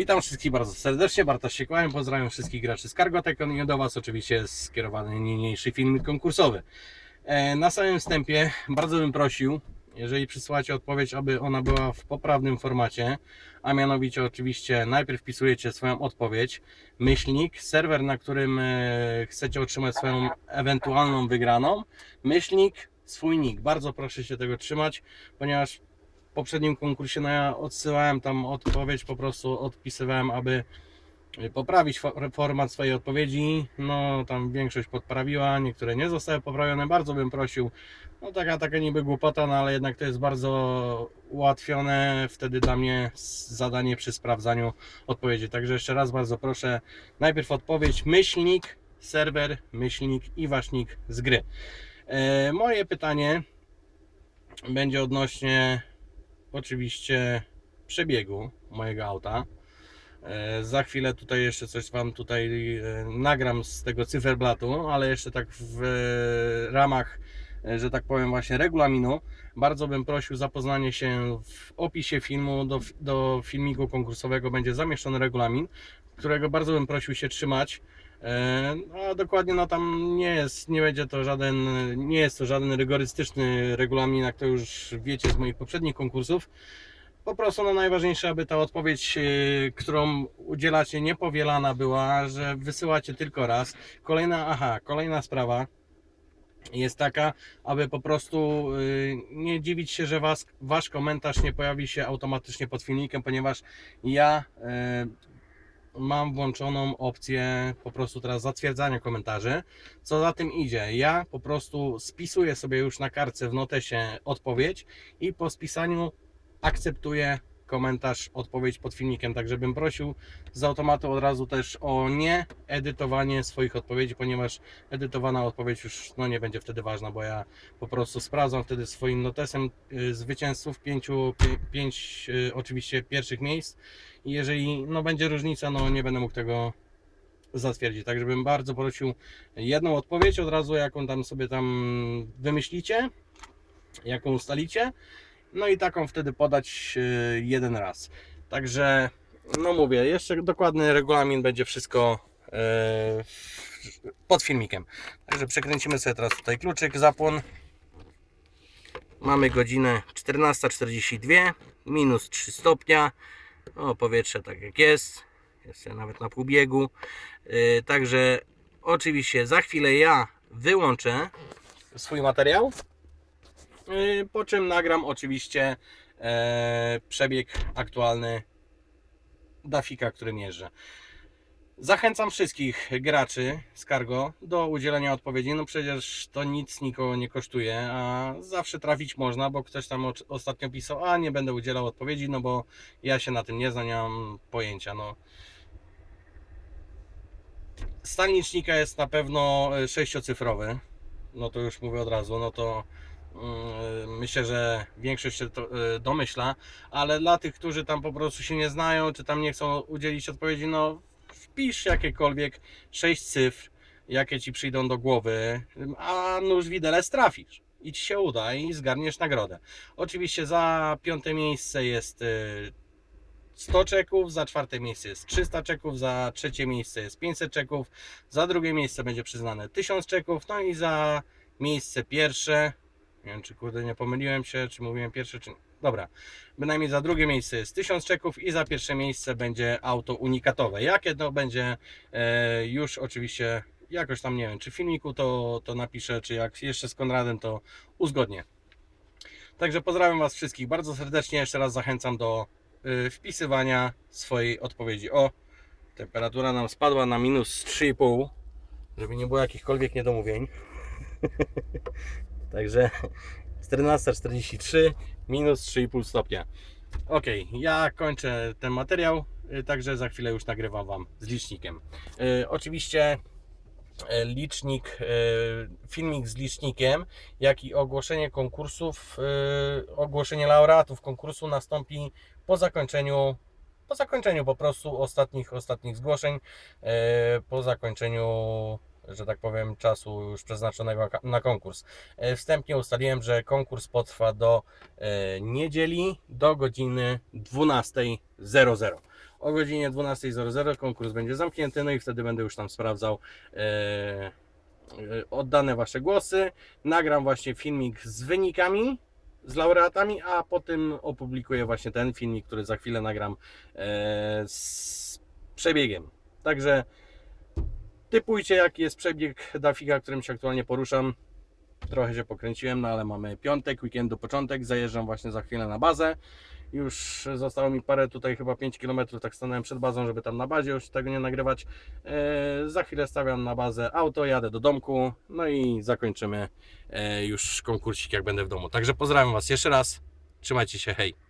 Witam wszystkich bardzo serdecznie, Bartosz się kłaniam, pozdrawiam wszystkich graczy z Cargotekon i do Was oczywiście jest skierowany niniejszy film konkursowy. E, Na samym wstępie bardzo bym prosił, jeżeli przysłacie odpowiedź, aby ona była w poprawnym formacie, a mianowicie oczywiście najpierw wpisujecie swoją odpowiedź, myślnik, serwer, na którym e, chcecie otrzymać swoją ewentualną wygraną, myślnik, swój nick. Bardzo proszę się tego trzymać, ponieważ w poprzednim konkursie no ja odsyłałem tam odpowiedź, po prostu odpisywałem, aby poprawić fo- format swojej odpowiedzi. No tam większość podprawiła, niektóre nie zostały poprawione. Bardzo bym prosił, no taka, taka niby głupota, no ale jednak to jest bardzo ułatwione wtedy dla mnie zadanie przy sprawdzaniu odpowiedzi. Także jeszcze raz bardzo proszę, najpierw odpowiedź, myślnik, serwer, myślnik i wasz nick z gry. E, moje pytanie będzie odnośnie oczywiście przebiegu mojego auta. E, Za chwilę tutaj jeszcze coś Wam tutaj e, nagram z tego cyferblatu, ale jeszcze tak w e, ramach, że tak powiem właśnie regulaminu, bardzo bym prosił zapoznanie się w opisie filmu do, do filmiku konkursowego będzie zamieszczony regulamin, którego bardzo bym prosił się trzymać. E, A dokładnie no tam nie jest, nie będzie to żaden, nie jest to żaden rygorystyczny regulamin, jak to już wiecie z moich poprzednich konkursów. Po prostu no najważniejsze, aby ta odpowiedź, yy, którą udzielacie, niepowielana była, że wysyłacie tylko raz. Kolejna, aha, kolejna sprawa jest taka, aby po prostu yy, nie dziwić się, że was, wasz komentarz nie pojawi się automatycznie pod filmikiem, ponieważ ja yy, mam włączoną opcję po prostu teraz zatwierdzania komentarzy. Co za tym idzie, ja po prostu spisuję sobie już na kartce w notesie odpowiedź i po spisaniu akceptuję komentarz, odpowiedź pod filmikiem, także bym prosił z automatu od razu też o nie edytowanie swoich odpowiedzi, ponieważ edytowana odpowiedź już no, nie będzie wtedy ważna, bo ja po prostu sprawdzam wtedy swoim notesem y, zwycięzców pięciu, pię, pięć y, oczywiście pierwszych miejsc. I jeżeli no, będzie różnica, no nie będę mógł tego zatwierdzić, także bym bardzo prosił jedną odpowiedź od razu, jaką tam sobie tam wymyślicie, jaką ustalicie, no i taką wtedy podać y, jeden raz. Także, no mówię, jeszcze dokładny regulamin będzie wszystko w- pod filmikiem. Także przekręcimy sobie teraz tutaj kluczyk, zapłon. Mamy godzinę 14.42, minus 3 stopnia. O, powietrze tak jak jest. Jest nawet na pół biegu. Y, Także oczywiście za chwilę ja wyłączę swój materiał. Yy, Po czym nagram oczywiście e, przebieg aktualny Dafika, którym jeżdżę. Zachęcam wszystkich graczy z Cargo do udzielenia odpowiedzi. No przecież to nic nikogo nie kosztuje, a zawsze trafić można, bo ktoś tam ostatnio pisał, a nie będę udzielał odpowiedzi, no bo ja się na tym nie znam, nie mam pojęcia. No. Stan licznika jest na pewno e, sześciocyfrowy, no to już mówię od razu, no to Myślę, że większość się y, domyśla, ale dla tych, którzy tam po prostu się nie znają, czy tam nie chcą udzielić odpowiedzi, no wpisz jakiekolwiek sześć cyfr, jakie ci przyjdą do głowy, a nóż widelec trafisz. I ci się uda i zgarniesz nagrodę. Oczywiście za piąte miejsce jest y, 100 czeków, za czwarte miejsce jest 300 czeków, za trzecie miejsce jest 500 czeków, za drugie miejsce będzie przyznane 1000 czeków, no i za miejsce pierwsze nie wiem, czy kurde nie pomyliłem się, czy mówiłem pierwsze, czy nie. Dobra. Bynajmniej za drugie miejsce jest 1000 czeków i za pierwsze miejsce będzie auto unikatowe. Jakie to będzie, e, już oczywiście jakoś tam nie wiem, czy w filmiku to, to napiszę, czy jak jeszcze z Konradem to uzgodnię. Także pozdrawiam Was wszystkich bardzo serdecznie. Jeszcze raz zachęcam do y, wpisywania swojej odpowiedzi. O, temperatura nam spadła na minus 3,5, żeby nie było jakichkolwiek niedomówień. Także 14.43 minus 3,5 stopnia. Ok, ja kończę ten materiał, y, także za chwilę już nagrywam Wam z licznikiem. Y, oczywiście y, licznik, filmik z licznikiem, jak i ogłoszenie konkursów, ogłoszenie laureatów konkursu nastąpi po zakończeniu po zakończeniu po prostu ostatnich, ostatnich zgłoszeń, po zakończeniu że tak powiem, czasu już przeznaczonego na konkurs. E, Wstępnie ustaliłem, że konkurs potrwa do e, niedzieli do godziny 12.00. o godzinie 12.00 konkurs będzie zamknięty, no i wtedy będę już tam sprawdzał e, oddane Wasze głosy. Nagram właśnie filmik z wynikami, z laureatami, a potem opublikuję właśnie ten filmik, który za chwilę nagram z przebiegiem. Także typujcie jaki jest przebieg Dafika, którym się aktualnie poruszam. Trochę się pokręciłem, no ale mamy piątek, weekendu początek, zajeżdżam właśnie za chwilę na bazę. Już zostało mi parę, tutaj chyba 5 km, tak stanąłem przed bazą, żeby tam na bazie już tego nie nagrywać. E, za chwilę stawiam na bazę auto, jadę do domku, no i zakończymy e, już konkursik jak będę w domu. Także pozdrawiam Was jeszcze raz, trzymajcie się, hej!